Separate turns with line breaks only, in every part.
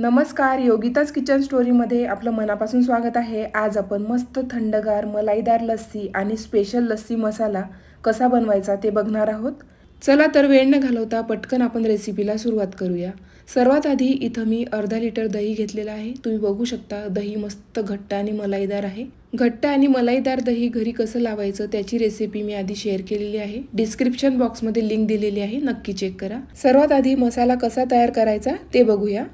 नमस्कार योगिताच किचन स्टोरीमध्ये आपलं मनापासून स्वागत आहे. आज आपण मस्त थंडगार मलाईदार लस्सी आणि स्पेशल लस्सी मसाला कसा बनवायचा ते बघणार आहोत. चला तर वेळ न घालवता पटकन आपण रेसिपीला सुरुवात करूया. सर्वात आधी इथं मी अर्धा लिटर दही घेतलेलं आहे. तुम्ही बघू शकता दही मस्त घट्ट आणि मलाईदार आहे. घट्ट आणि मलाईदार दही घरी कसं लावायचं त्याची रेसिपी मी आधी शेअर केलेली आहे. डिस्क्रिप्शन बॉक्समध्ये लिंक दिलेली आहे. नक्की चेक करा. सर्वात आधी मसाला कसा तयार करायचा ते बघूया.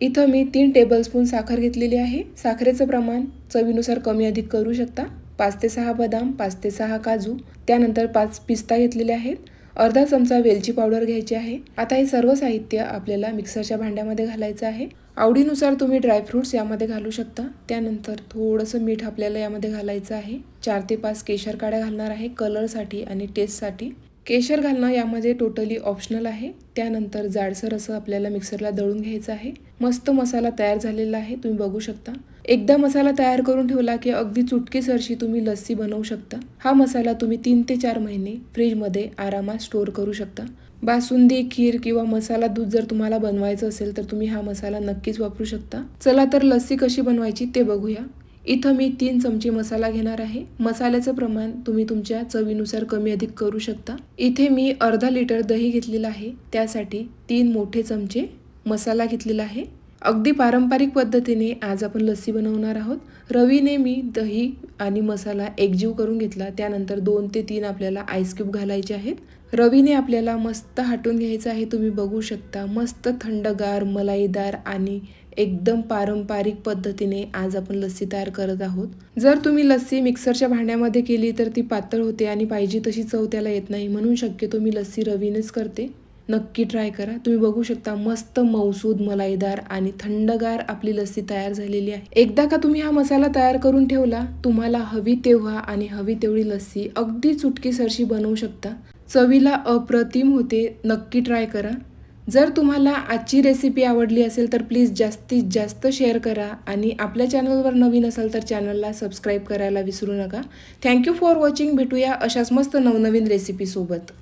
इथं मी तीन टेबलस्पून साखर घेतलेली आहे. साखरेचं प्रमाण चवीनुसार कमी अधिक करू शकता. पाच ते सहा बदाम पाच ते सहा काजू त्यानंतर पाच पिस्ता घेतलेले आहेत. अर्धा चमचा वेलची पावडर घ्यायची आहे. आता हे सर्व साहित्य आपल्याला मिक्सरच्या भांड्यामध्ये घालायचं आहे. आवडीनुसार तुम्ही ड्रायफ्रुट्स यामध्ये घालू शकता. त्यानंतर थोडंसं मीठ आपल्याला यामध्ये घालायचं आहे. चार ते पाच केशर काड्या घालणार आहे कलरसाठी आणि टेस्टसाठी केशर घालणं यामध्ये टोटली ऑप्शनल आहे. त्यानंतर जाडसर असं आपल्याला मिक्सरला दळून घ्यायचं आहे. मस्त मसाला तयार झालेला आहे तुम्ही बघू शकता. एकदा मसाला तयार करून ठेवला की अगदी चुटकीसरशी तुम्ही लस्सी बनवू शकता. हा मसाला तुम्ही तीन ते चार महिने फ्रीजमध्ये आरामात स्टोअर करू शकता. बासुंदी खीर किंवा मसाला दूध जर तुम्हाला बनवायचं असेल तर तुम्ही हा मसाला नक्कीच वापरू शकता. चला तर लस्सी कशी बनवायची ते बघूया. इथं मी तीन चमचे मसाला घेणार आहे. मसाल्याचं प्रमाण तुम्ही तुमच्या चवीनुसार कमी अधिक करू शकता. इथे मी अर्धा लिटर दही घेतलेलं आहे. त्यासाठी तीन मोठे चमचे मसाला घेतलेला आहे. अगदी पारंपरिक पद्धतीने आज आपण लस्सी बनवणार आहोत. रवीने मी दही आणि मसाला एकजीव करून घेतला. त्यानंतर दोन ते तीन आपल्याला आईस क्यूब घालायचे आहेत. रवीने आपल्याला मस्त हाटून घ्यायचं आहे. तुम्ही बघू शकता मस्त थंडगार मलाईदार आणि एकदम पारंपरिक पद्धतीने आज आपण लस्सी तयार करत आहोत. जर तुम्ही लस्सी मिक्सरच्या भांड्यामध्ये केली तर ती पातळ होते आणि पाहिजे तशी चव त्याला येत नाही. म्हणून शक्यतो मी लस्सी रवीनेच करते. नक्की ट्राय करा. तुम्ही बघू शकता मस्त मौसूद मलाईदार आणि थंडगार आपली लस्सी तयार झालेली आहे. एकदा का तुम्ही हा मसाला तयार करून ठेवला तुम्हाला हवी तेव्हा आणि हवी तेवढी लस्सी अगदी चुटकीसरशी बनवू शकता. चवीला अप्रतिम होते. नक्की ट्राय करा. जर तुम्हाला आजची रेसिपी आवडली असेल तर प्लीज जास्तीत जास्त शेअर करा आणि आपल्या चॅनलवर नवीन असाल तर चॅनलला सबस्क्राईब करायला विसरू नका. थँक्यू फॉर वॉचिंग भेटूया अशाच मस्त नवनवीन रेसिपीसोबत